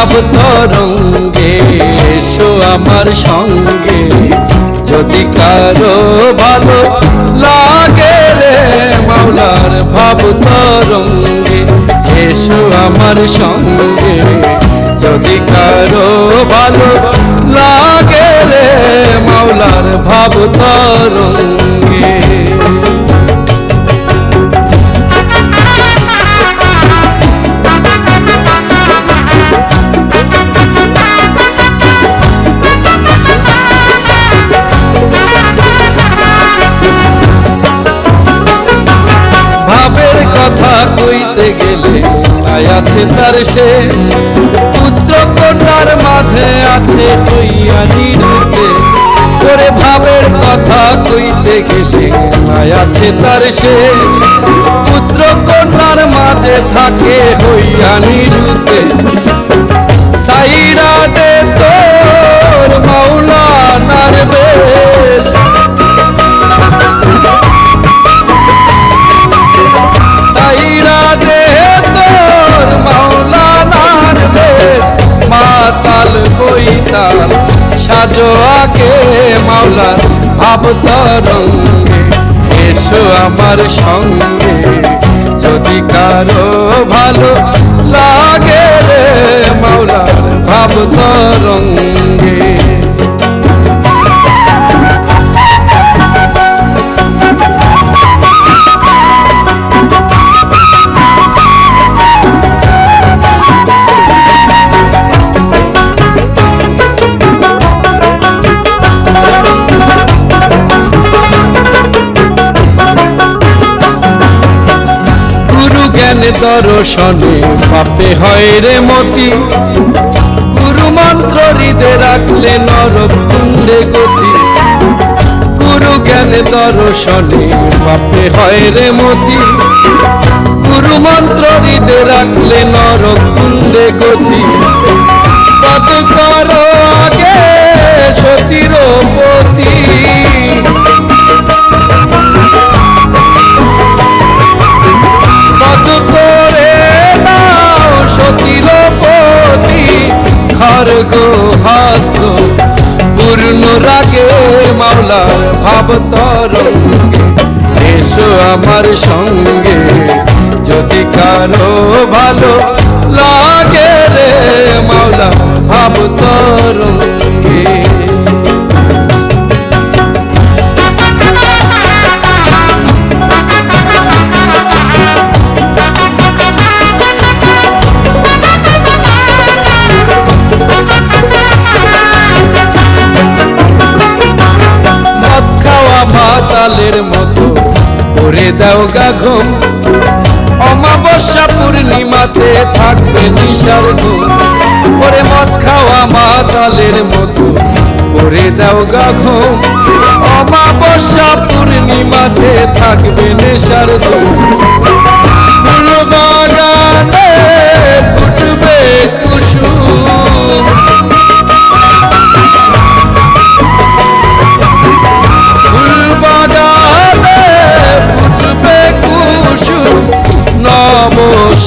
ভাব তরঙ্গে এসো আমার সঙ্গে। যদি কারও ভালো লাগে রে মাওলার ভাব তরঙ্গে, এসো আমার সঙ্গে। যদি কারও ভালো আছে তার সে। পুত্র কন্যার মাঝে আছে হইয়া নিরুতে করে ভাবের কথা কইতে গেলে আছে তার সে। পুত্র কন্যার মাঝে থাকে হইয়া নিরুতে সাইরা দে তোর মাওলানার বেশ সাজো আগে মাওলার ভাব তরঙ্গে। এসো আমার সঙ্গে যদি কারও ভালো লাগে রে। জ্ঞান দর্শনে পাপে হয় রে মতি। গুরু মন্ত্র হৃদে রাখলে নরক কুণ্ডে গতি। গুরু জ্ঞান দর্শনে পাপে হয় রে মতি। গুরু মন্ত্র হৃদে রাখলে নরক কুণ্ডে গতি। পদ কর আগে হস্ত, পূর্ণ রাগে মাওলা ভাব তরঙ্গে। এসো আমার সঙ্গে, যদি কারও ভালো লাগে রে মাওলা ভাব তরঙ্গে। মাতালের মতো। করে দাও গা ঘুম। অমাবস্যা পূর্ণিমাতে থাকবে নিশার ঘুম। ওরে মদ খাওয়া মাতালের মতো। করে দাও গা ঘুম। অমাবস্যা পূর্ণিমাতে থাকবে নেশার ঘুম।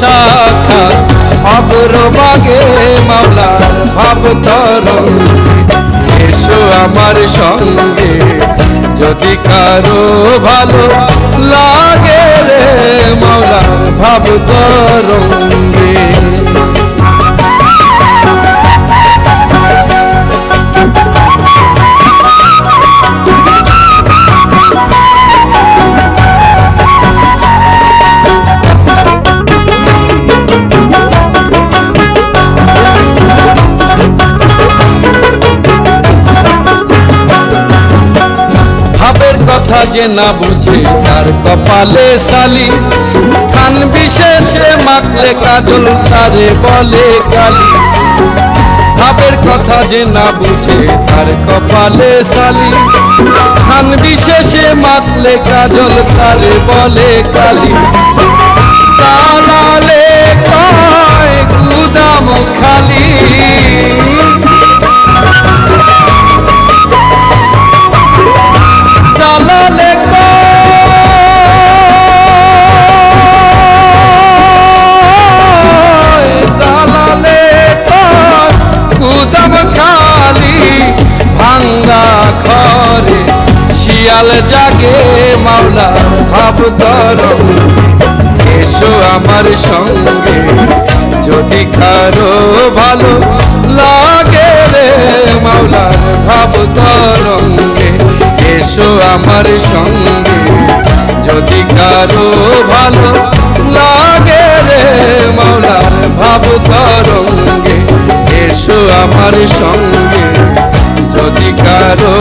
শাখা অগ্রবাগে মাওলার ভাব তরঙ্গে এসো আমার সঙ্গে, যদি কারও ভালো লাগে রে মাওলার ভাব যে না বুঝে তার কপালে সালি স্থান বিশেষে মাখলে কাজল, তারে বলে কালি ভাবের কথা যে না বুঝে তার কপালে সালি স্থান বিশেষে মাখলে কাজল, তারে বলে কালি লাগে মাওলার ভাব তরঙ্গে এসো আমার সঙ্গে, যদি কারও ভালো লাগে রে মাওলার ভাব তরঙ্গে এসো আমার সঙ্গে, যদি কারও ভালো লাগে রে মাওলার ভাব তরঙ্গে এসো আমার সঙ্গে, যদি কারও